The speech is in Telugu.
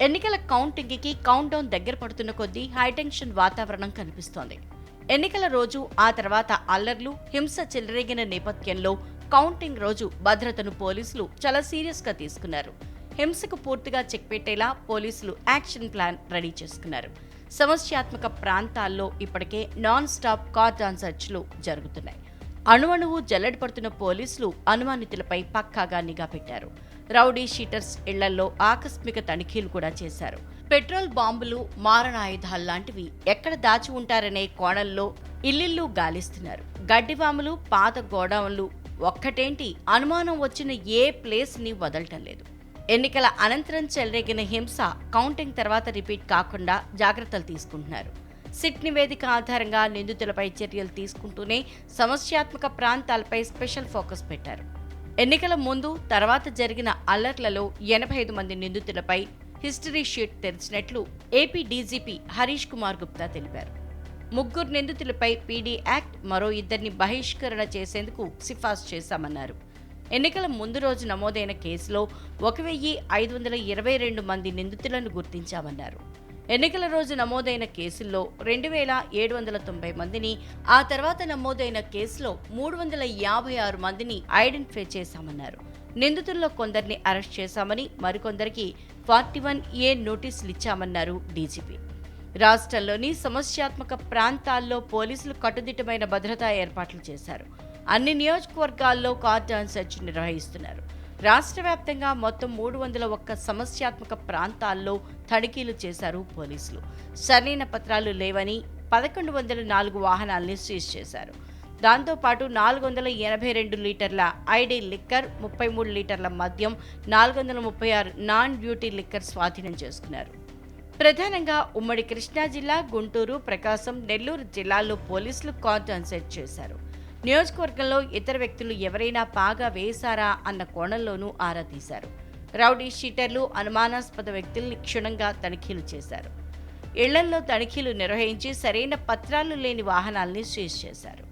ఎన్నికల కౌంటింగ్కి కౌంట్ డౌన్ దగ్గర పడుతున్న కొద్దీ హైటెన్షన్ వాతావరణం కనిపిస్తోంది. ఎన్నికల రోజు ఆ తర్వాత అల్లర్లు హింస చెలరేగిన నేపథ్యంలో కౌంటింగ్ రోజు భద్రతను పోలీసులు చాలా సీరియస్గా తీసుకున్నారు. హింసకు పూర్తిగా చెక్ పెట్టేలా పోలీసులు యాక్షన్ ప్లాన్ రెడీ చేసుకున్నారు. సమస్యాత్మక ప్రాంతాల్లో ఇప్పటికే నాన్ స్టాప్ కార్డాన్ సర్చ్లు జరుగుతున్నాయి. అణువణువు జల్లెడపడుతున్న పోలీసులు అనుమానితులపై పక్కాగా నిఘా పెట్టారు. రౌడీ షీటర్స్ ఇళ్ళలో ఆకస్మిక తనిఖీలు కూడా చేశారు. పెట్రోల్ బాంబులు మారణాయుధాలు లాంటివి ఎక్కడ దాచి ఉంటారనే కోణంలో ఇల్లిల్లు గాలిస్తున్నారు. గడ్డివాములు పాత గోడౌన్లు ఒక్కటేంటి? అనుమానం వచ్చిన ఏ ప్లేస్ని వదలటం లేదు. ఎన్నికల అనంతరం చెలరేగిన హింస కౌంటింగ్ తర్వాత రిపీట్ కాకుండా జాగ్రత్తలు తీసుకుంటున్నారు. సిట్ నివేదిక ఆధారంగా నిందితులపై చర్యలు తీసుకుంటూనే సమస్యాత్మక ప్రాంతాలపై స్పెషల్ ఫోకస్ పెట్టారు. ఎన్నికల ముందు తర్వాత జరిగిన అల్లర్లలో ఎనభై ఐదు మంది నిందితులపై హిస్టరీ షీట్ తెరిచినట్లు ఏపీ డీజీపీ హరీష్ కుమార్ గుప్తా తెలిపారు. ముగ్గురు నిందితులపై పీడీ యాక్ట్ మరో ఇద్దరిని బహిష్కరణ చేసేందుకు సిఫార్సు చేశామన్నారు. ఎన్నికల ముందు రోజు నమోదైన కేసులో ఒక వెయ్యి ఐదు వందల ఇరవై రెండు మంది నిందితులను గుర్తించామన్నారు. ఎన్నికల రోజు నమోదైన కేసుల్లో రెండు వేల ఏడు వందల తొంభై మందిని ఆ తర్వాత నమోదైన కేసులో మూడు వందల యాభై ఆరు మందిని ఐడెంటిఫై చేశామన్నారు. నిందితుల్లో కొందరిని అరెస్ట్ చేశామని మరికొందరికి ఫార్టీ వన్ ఏ నోటీసులు ఇచ్చామన్నారు డీజీపీ. రాష్ట్రంలోని సమస్యాత్మక ప్రాంతాల్లో పోలీసులు కట్టుదిట్టమైన భద్రతా ఏర్పాట్లు చేశారు. అన్ని నియోజకవర్గాల్లో కార్డాన్ సెర్చ్ నిర్వహిస్తున్నారు. రాష్ట్ర వ్యాప్తంగా మొత్తం మూడు వందల ఒక్క సమస్యాత్మక ప్రాంతాల్లో తనిఖీలు చేశారు పోలీసులు. సరైన పత్రాలు లేవని పదకొండు వందల నాలుగు వాహనాల్ని సీజ్ చేశారు. దాంతోపాటు నాలుగు వందల ఎనభై రెండు లీటర్ల ఐడి లిక్కర్ ముప్పై మూడు లీటర్ల మద్యం నాలుగు వందల ముప్పై ఆరు నాన్ డ్యూటీ లిక్కర్ స్వాధీనం చేసుకున్నారు. ప్రధానంగా ఉమ్మడి కృష్ణా జిల్లా గుంటూరు ప్రకాశం నెల్లూరు జిల్లాల్లో పోలీసులు కార్డాన్ సెట్ చేశారు. నియోజకవర్గంలో ఇతర వ్యక్తులు ఎవరైనా పాగా వేశారా అన్న కోణంలోనూ ఆరా తీశారు. రౌడీ షీటర్లు అనుమానాస్పద వ్యక్తుల్ని క్షుణ్ణంగా తనిఖీలు చేశారు. ఇళ్ళల్లో తనిఖీలు నిర్వహించి సరైన పత్రాలు లేని వాహనాల్ని సీజ్ చేశారు.